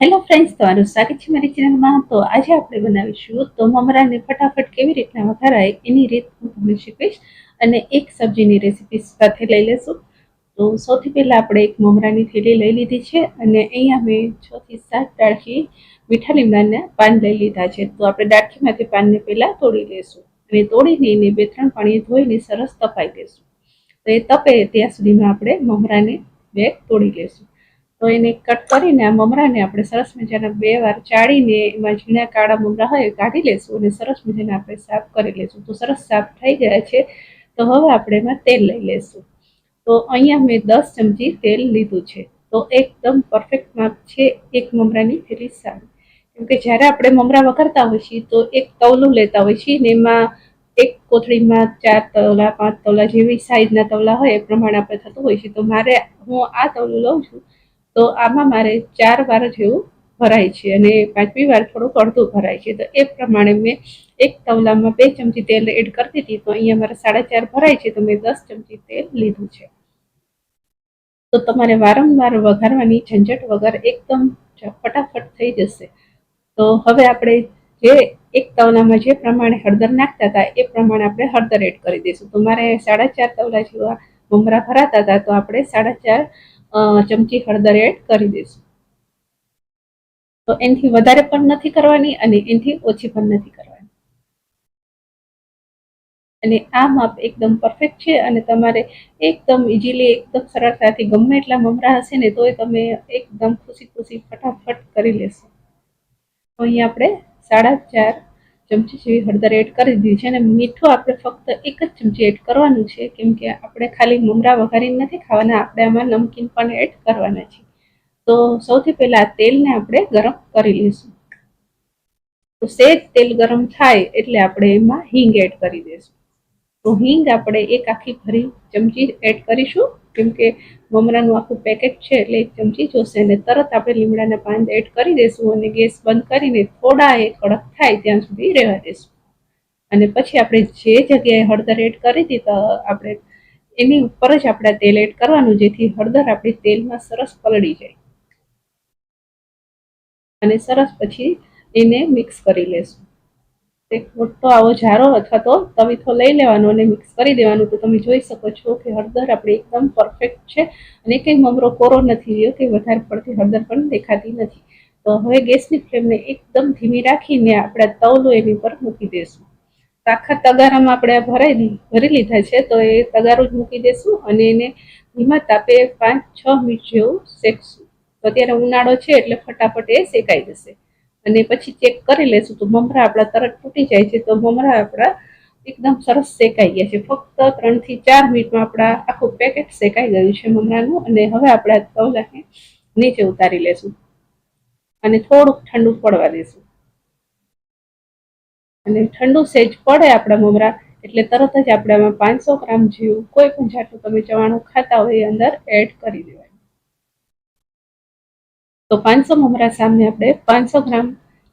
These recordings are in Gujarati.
હેલો ફ્રેન્ડ્સ તમારું સ્વાગત છે મારી ચેનલમાં તો આજે આપણે બનાવીશું તો મમરાને ફટાફટ કેવી રીતના વઘારાય એની રીત હું તમને શીખવીશ અને એક સબ્જીની રેસીપી સાથે લઈ લેશું. તો સૌથી પહેલાં આપણે એક મમરાની થેલી લઈ લીધી છે અને અહીંયા મેં છથી સાત ડાળખી મીઠા લીમડાના પાન લઈ લીધા છે. તો આપણે ડાળખીમાંથી પાનને પહેલાં તોડી લઈશું અને તોડીને એને બે ત્રણ પાણીએ ધોઈને સરસ તપાઈ દઈશું તો એ તપે ત્યાં સુધીમાં આપણે મમરાને બે તોડી લઈશું તો એને કટ કરીને આ મમરાને આપણે સરસ મજાના બે વાર ચાળીને એમાં ઝીણા કાળા મમરા હોય કાઢી લેશું અને સરસ મજાના આપણે સાફ કરી લેશું. તો સરસ સાફ થઈ ગયા છે. તો હવે આપણે એમાં તેલ લઈ લેશું. તો અહીંયા મેં દસ ચમચી તેલ લીધું છે. તો એકદમ પરફેક્ટ માપ છે એક મમરાની થેલી સારી કેમ જ્યારે આપણે મમરા વઘારતા હોઈએ છીએ તો એક તવલું લેતા હોઈએ છીએ ને એમાં એક કોથળીમાં ચાર તવલા, પાંચ તવલા જેવી સાઈઝના તવલા હોય એ પ્રમાણે આપણે થતું હોય છે. તો મારે હું આ તવલું લઉં છું તો આમાં મારે ચાર વાર જેવું ભરાય છે અને પાંચમી વાર થોડુંક અડધું ભરાય છે. તો એ પ્રમાણે મેં એક તવલામાં બે ચમચી તેલ એડ કરતી હતી તો અહીંયા મારે સાડા ચાર ભરાય છે. તો મેં દસ ચમચી તેલ લીધું છે. તો તમારે વારંવાર વઘારવાની ઝંઝટ વગર એકદમ ફટાફટ થઈ જશે. તો હવે આપણે જે એક તવલામાં જે પ્રમાણે હળદર નાખતા હતા, એ પ્રમાણે આપણે હળદર એડ કરી દઈશું. તો મારે સાડા ચાર તવલા જેવા મમરા ભરાતા હતા. તો આપણે સાડા ચાર ચમચી હળદર એડ કરી દઈશું. તો એનાથી વધારે પણ નથી કરવાની અને એનાથી ઓછી પણ નથી કરવાની. અને આ માપ એકદમ પરફેક્ટ છે અને તમારે એકદમ ઇઝીલી એકદમ સરળતાથી ગમે એટલા મમરા હશે ને તોય તમે એકદમ ખુશી ખુશી ફટાફટ કરી લેશો. તો અહીંયા આપણે સાડા ચાર ચમચી જેવી હળદર એડ કરી દીધી છે અને મીઠું આપણે ફક્ત એક જ ચમચી એડ કરવાનું છે, કેમ કે આપણે ખાલી મમરા વઘારીને નથી ખાવાના, આપણે આમાં નમકીન પણ એડ કરવાના છે તો સૌથી પહેલા તેલને આપણે ગરમ કરી લઈશું. તો સેજ તેલ ગરમ થાય એટલે આપણે એમાં હિંગ એડ કરી દઈશું. તો હિંગ આપણે એક આખી ભરી ચમચી એડ કરીશું. કેમ કે મમરાનું આખું પેકેટ છે એટલે એક ચમચી જોશે અને તરત આપણે લીમડાના પાન એડ કરી દઈશું અને ગેસ બંધ કરીને થોડા એ કડક થાય ત્યાં સુધી રહેવા દઈશું. અને પછી આપણે જે જગ્યાએ હળદર એડ કરી હતી તો આપણે એની ઉપર જ આપણે તેલ એડ કરવાનું, જેથી હળદર આપણી તેલમાં સરસ પલળી જાય. અને સરસ પછી એને મિક્સ કરી લેશું. એક મોટો આવો જારો અથવા તો તવીથો લઈ લેવાનો અને મિક્સ કરી દેવાનું. તો તમે જોઈ શકો છો કે હળદર આપણી એકદમ પરફેક્ટ છે અને કંઈ મમરો કોરો નથી રહ્યો કે વધારે પડતી હળદર પણ દેખાતી નથી. તો હવે ગેસની ફ્લેમને એકદમ ધીમી રાખીને આપણે તવલો એની પર મૂકી દઈશું આખા તગારામાં આપણે ભરાઈ, ભરી લીધા છે, તો એ તગારો જ મૂકી દઈશું અને એને ધીમા તાપે પાંચ, છ મિનિટ જેવું શેકશું. અત્યારે ઉનાળો છે એટલે ફટાફટ એ શેકાઈ જશે. અને પછી ચેક કરી લેશું તો મમરા આપણા તરત તૂટી જાય છે. તો મમરા આપણા એકદમ સરસ શેકાઈ ગયા છે. ફક્ત ત્રણથી ચાર મિનિટમાં આપણા આખું પેકેટ શેકાઈ ગયું છે મમરાનું. અને હવે આપણે તવલાને નીચે ઉતારી લેશું અને થોડુંક ઠંડુ પડવા દેશું અને ઠંડુ સેજ પડે આપણા મમરા, એટલે તરત જ આપણે પાંચસો ગ્રામ જેવું કોઈ પણ જાતનું તમે ચવાણું ખાતા હોય એ અંદર એડ કરી દેવાય. તો પાંચસો મમરા સામે આપણે પાંચસો ગ્રામ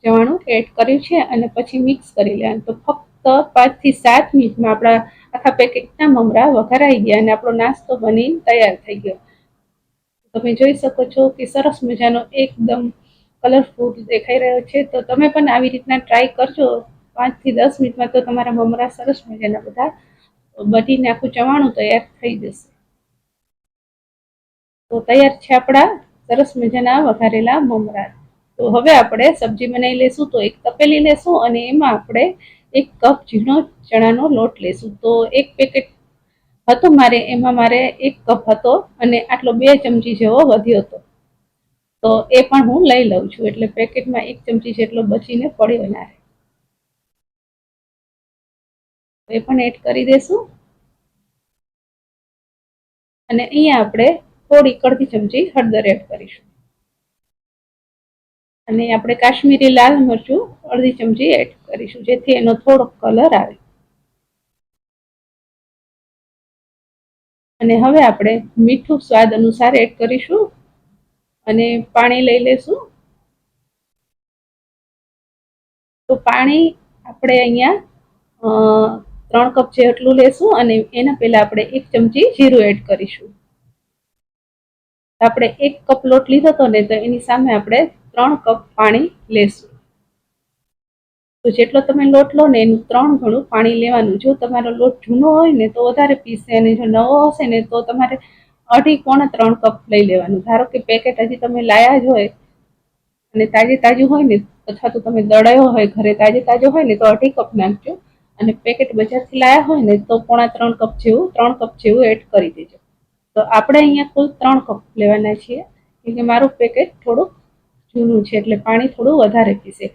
ચવાણું એડ કર્યું છે અને પછી મિક્સ કરી લેવાનું. તો ફક્ત પાંચથી સાત મિનિટમાં આપણા આખા પેકેટના મમરા વઘારાઈ ગયા અને આપણો નાસ્તો બની તૈયાર થઈ ગયો. તમે જોઈ શકો છો કે સરસ મજાનો એકદમ કલરફુલ દેખાઈ રહ્યો છે. તો તમે પણ આવી રીતના ટ્રાય કરજો. પાંચથી દસ મિનિટમાં તો તમારા મમરા સરસ મજાના બધા બનીને આખું ચવાણું તૈયાર થઈ જશે. તો તૈયાર છે આપણા સરસ મજાના વઘારેલા મમરા તો હવે આપણે સબ્જી બનાવી લેશું, તો એક તપેલી લેશું અને એમાં આપણે એક કપ ઝીણો ચણાનો લોટ લેશું. તો એક પેકેટ હતો મારે, એમાં મારે એક કપ હતો અને આટલો બે ચમચી જેવો વધ્યો હતો. તો એ પણ હું લઈ લઉં છું, એટલે પેકેટમાં એક ચમચી જેટલો બચીને પડ્યો ના રહે. એ પણ એડ કરી દેશું. અને અહીંયા આપણે થોડી અડધી ચમચી હળદર એડ કરીશું. અને આપણે કાશ્મીરી લાલ મરચું અડધી ચમચી એડ કરીશું, જેથી એનો થોડોક કલર આવે. અને હવે આપણે મીઠું સ્વાદ અનુસાર એડ કરીશું અને પાણી લઈ લેશું. તો પાણી આપણે અહીંયા ત્રણ કપ જેટલું લેશું અને એના પહેલા આપણે એક ચમચી જીરું એડ કરીશું. આપણે એક કપ લોટ લીધો હતો ને, તો એની સામે આપણે ત્રણ કપ પાણી લેશું. તો જેટલો તમે લોટ લો ને, એનું ત્રણ ઘણું પાણી લેવાનું. જો તમારો લોટ જૂનો હોય ને, તો વધારે પીસે અને જો નવો હશે ને, તો તમારે અઢી પોણા ત્રણ કપ લઈ લેવાનું. ધારો કે પેકેટ હજી તમે લાયા જ હોય અને તાજે તાજું હોય ને, અથવા તો તમે દળાયો હોય, ઘરે તાજે તાજો હોય ને, તો અઢી કપ નાખજો અને પેકેટ બજારથી લાયા હોય ને, તો પોણા ત્રણ કપ જેવું, ત્રણ કપ જેવું એડ કરી દેજો. તો આપણે અહીંયા કુલ ત્રણ કપ લેવાના છીએ. કેમ કે મારું પેકેટ થોડુંક જૂનું છે, એટલે પાણી થોડું વધારે પીશે.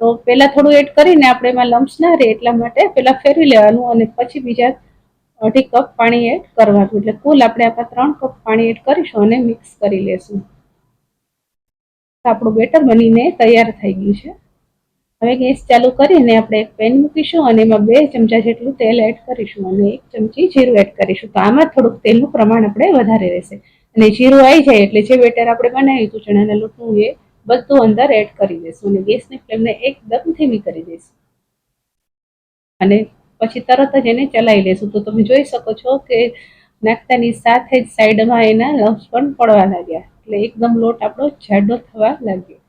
તો પહેલાં થોડું એડ કરીને આપણે એમાં લમ્સ ના રહે એટલા માટે પહેલાં ફેરવી લેવાનું અને પછી બીજા અઢી કપ પાણી એડ કરવાનું. એટલે કુલ આપણે આપણા ત્રણ કપ પાણી એડ કરીશું અને મિક્સ કરી લેશું. આપણું બેટર બનીને તૈયાર થઈ ગયું છે. હવે ગેસ ચાલુ કરીને આપણે એક પેન મૂકીશું અને એમાં બે ચમચા જેટલું તેલ એડ કરીશું અને એક ચમચી જીરું એડ કરીશું. તો આમાં થોડુંક તેલનું પ્રમાણ આપણે વધારે રહેશે. અને જીરું આવી જાય એટલે જે બેટર આપણે બનાવ્યું હતું ચણાના લોટનું એ બધું અંદર એડ કરી દઈશું અને ગેસની ફ્લેમને એકદમ ધીમી કરી દઈશું અને પછી તરત જ એને ચલાવી લેશું. તો તમે જોઈ શકો છો કે નાખતાની સાથે જ સાઈડમાં એના લમ્સ પણ પડવા લાગ્યા. એટલે એકદમ લોટ આપણો જાડો થવા લાગ્યો.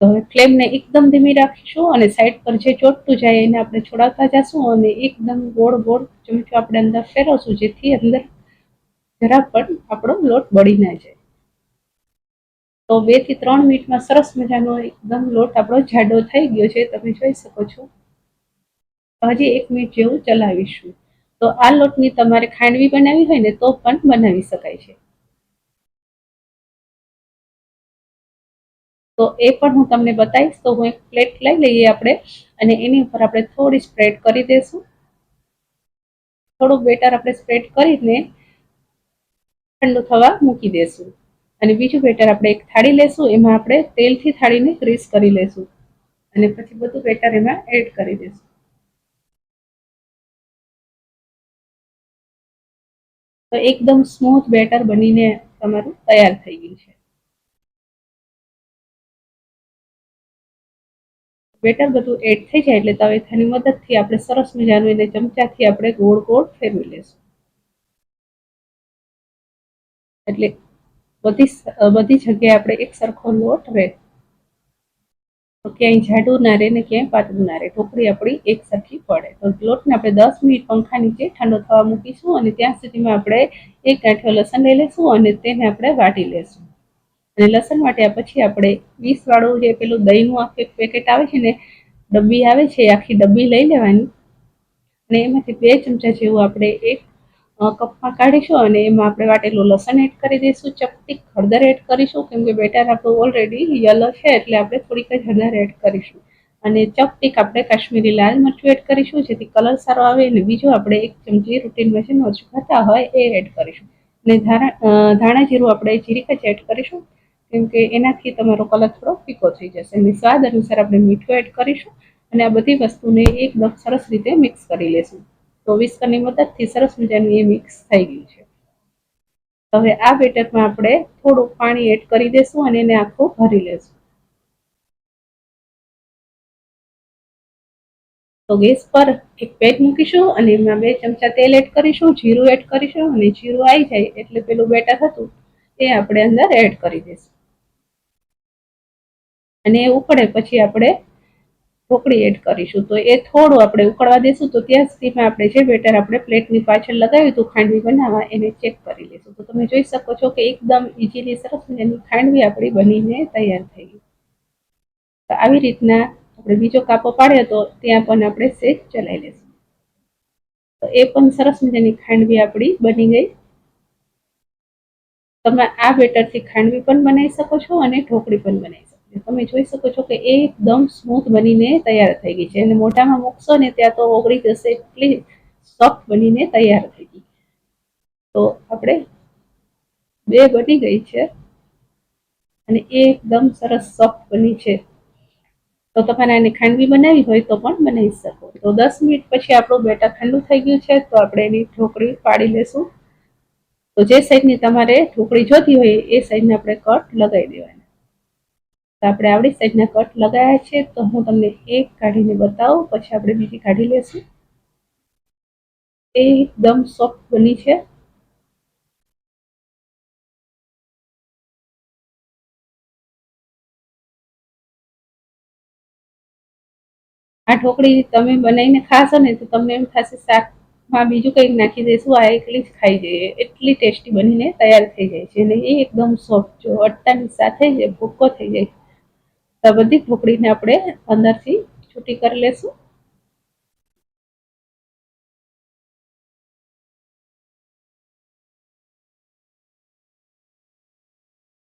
તો હવે ફ્લેમને એકદમ ધીમી રાખીશું અને સાઈડ પર જે ચોટતું જાય એને આપણે છોડાવતા જશું અને એકદમ ગોળ ગોળ ચમચો આપણે અંદર ફેરવશું, જેથી અંદર જરા પણ આપણો લોટ બળી ના જાય. તો બેથી ત્રણ મિનિટમાં સરસ મજાનો એકદમ લોટ આપણો જાડો થઈ ગયો છે, તમે જોઈ શકો છો. હજી એક મિનિટ જેવું ચલાવીશું. તો આ લોટની તમારે ખાંડવી બનાવી હોય ને તો પણ બનાવી શકાય છે. તો એ પણ હું તમને બતાવીશ. તો હું એક પ્લેટ લઈ લઈએ આપણે અને એની ઉપર આપણે થોડી સ્પ્રેડ કરી દઈશું. થોડુંક બેટર આપણે સ્પ્રેડ કરીને ઠંડુ થવા મૂકી દઈશું. અને બીજું બેટર આપણે એક થાળી લેશું એમાં આપણે તેલથી થાળીને ગ્રીસ કરી લેશું અને પછી બધું બેટર એમાં એડ કરી દઈશું. તો એકદમ સ્મૂથ બેટર બનીને તમારું તૈયાર થઈ ગયું છે. બેટર બધું એડ થઈ જાય એટલે તવેથાની મદદથી આપણે સરસ મજાનું એને ચમચાથી આપણે ગોળ ગોળ ફેરવી લેશું. એટલે બધી બધી જગ્યાએ આપણે એક સરખો લોટ રહે તો ક્યાંય જાડું ના રહે ને ક્યાંય પાતળું ના રહે ઢોકળી આપણી એક સરખી પડે. તો લોટને આપણે દસ મિનિટ પંખા નીચે ઠંડો થવા મૂકીશું અને ત્યાં સુધીમાં આપણે એક ગાંઠિયો લસણ લઈ લઈશું અને તેને આપણે વાટી લેશું. અને લસણ વાટ્યા પછી આપણે વીસ વાળું જે પેલું દહીંનું એક પેકેટ આવે છે ને, ડબ્બી આવે છે આખી ડબ્બી લઈ લેવાની. અને એમાંથી બે ચમચા જેવું આપણે એક કપમાં કાઢીશું અને એમાં આપણે વાટેલું લસણ એડ કરી દઈશું. ચપટી હળદર એડ કરીશું, કેમ કે બેટર આપણું ઓલરેડી યલો છે, એટલે આપણે થોડીક જ હળદર એડ કરીશું. અને ચપટીક આપણે કાશ્મીરી લાલ મરચું એડ કરીશું, જેથી કલર સારો આવે અને બીજું આપણે એક ચમચી રૂટીનમાં જે મરચું ખાતા હોય એ એડ કરીશું. અને ધાણા ધાણા જીરું આપણે જીરીક જ એડ કરીશું. કેમ કે એનાથી તમારો કલર થોડો ફીકો થઈ જશે. અને સ્વાદ અનુસાર આપણે મીઠું એડ કરીશું અને આ બધી વસ્તુને એકદમ સરસ રીતે મિક્સ કરી લેશું. તો વિસ્કરની મદદથી સરસ મજાનું એ મિક્સ થઈ ગયું છે. હવે આ બેટરમાં આપણે થોડું પાણી એડ કરી દેશું અને એને આખું ભરી લેશું. તો ગેસ પર એક પેન મૂકીશું અને એમાં બે ચમચા તેલ એડ કરીશું, જીરું એડ કરીશું અને જીરું આવી જાય એટલે પેલું બેટર હતું એ આપણે અંદર એડ કરી દઈશું અને એ ઉકળે પછી આપણે ઢોકળી એડ કરીશું. તો એ થોડું આપણે ઉકળવા દેશું તો ત્યાં સુધીમાં આપણે જે બેટર આપણે પ્લેટની પાછળ લગાવ્યું હતું ખાંડવી બનાવવા એને ચેક કરી લઈશું તો તમે જોઈ શકો છો કે એકદમ ઇઝીલી સરસ મજાની ખાંડવી આપણી બનીને તૈયાર થઈ ગઈ. તો આવી રીતના આપણે બીજો કાપો પાડ્યો તો ત્યાં પણ આપણે સેજ ચલાવી લઈશું તો એ પણ સરસ મજાની ખાંડવી આપણી બની ગઈ. તમે આ બેટરથી ખાંડવી પણ બનાવી શકો છો અને ઢોકળી પણ બનાવી તમે જોઈ શકો છો કે એકદમ સ્મૂથ બનીને તૈયાર થઈ ગઈ છે. અને મોઢામાં મૂકશો ને ત્યાં તો ઓગળી જશે એટલી સોફ્ટ બનીને તૈયાર થઈ ગઈ. તો આપણે બે બની ગઈ છે અને એકદમ સરસ સોફ્ટ બની છે. તો તમારે એને ખાંડવી બનાવી હોય તો પણ બનાવી શકો. તો દસ મિનિટ પછી આપણું બેટર ઠંડુ થઈ ગયું છે તો આપણે એની ઢોકળી પાડી લેશું. તો જે સાઈડની તમારે ઢોકળી જોતી હોય એ સાઈડને આપણે કટ લગાવી દેવાની. તો આપણે આવડી સાઈડના કટ લગાયા છે, તો હું તમને એક કાઢીને બતાવું, પછી આપણે બીજી કાઢી લેશું. એકદમ સોફ્ટ બની છે. આ ઢોકળી તમે બનાવીને ખાશો ને, તો તમને એમ થશે શાકમાં બીજું કંઈક નાખી દેશું આ એકલી જ ખાઈ જઈએ. એટલી ટેસ્ટી બનીને તૈયાર થઈ જાય છે અને એ એકદમ સોફ્ટ જો, અટ્ટાની સાથે જ ભૂક્કો થઈ જાય. તો આ બધી ઢોકળીને આપણે અંદરથી છૂટી કરી લેશું.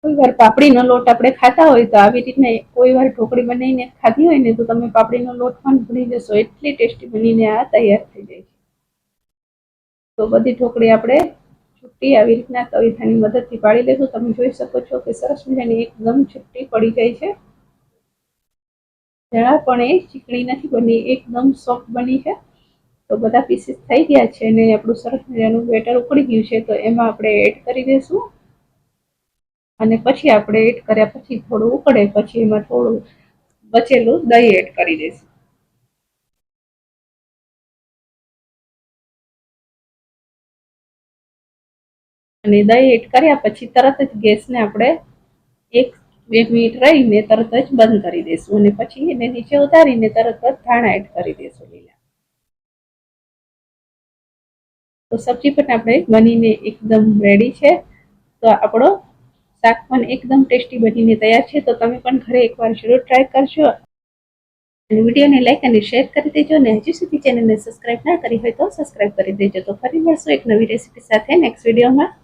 કોઈ વાર પાપડીનો લોટ આપણે ખાતા હોય તો આવી રીતના કોઈ વાર ઢોકળી બનાવીને ખાધી હોય ને તો તમે પાપડીનો લોટ પણ ભૂલી જશો. એટલી ટેસ્ટી બનીને આ તૈયાર થઈ જાય છે. તો બધી ઢોકળી આપણે છુટ્ટી આવી રીતના કવિતાની મદદથી પાડી લેશું. તમે જોઈ શકો છો કે સરસ મજાની એકદમ છુટ્ટી પડી જાય છે. જરા પણ એ ચીકણી નથી બની એકદમ સોફ્ટ બની છે. તો બધા પીસીસ થઈ ગયા છે અને આપણું સરસ મજાનું બેટર ઉકળી ગયું છે, તો એમાં આપણે એડ કરી દઈશું અને પછી આપણે એડ કર્યા પછી થોડું ઉકળે, પછી એમાં થોડું બચેલું દહીં એડ કરી દઈશું અને દહીં એડ કર્યા પછી તરત જ ગેસને આપણે એક બે મિનિટ રહીને તરત જ બંધ કરી દઈશું અને પછી એને નીચે ઉતારીને તરત જ ધાણા એડ કરી દઈશું લીલા. તો સબ્જી પણ આપણે બનીને એકદમ રેડી છે. તો આપણો શાક પણ એકદમ ટેસ્ટી બનીને તૈયાર છે. તો તમે પણ ઘરે એકવાર જરૂર ટ્રાય કરજો. અને વિડીયોને લાઈક અને શેર કરી દેજો અને હજી સુધી ચેનલને સબસ્ક્રાઇબ ના કરી હોય તો સબસ્ક્રાઇબ કરી દેજો. તો ફરી મળશું એક નવી રેસીપી સાથે નેક્સ્ટ વિડીયોમાં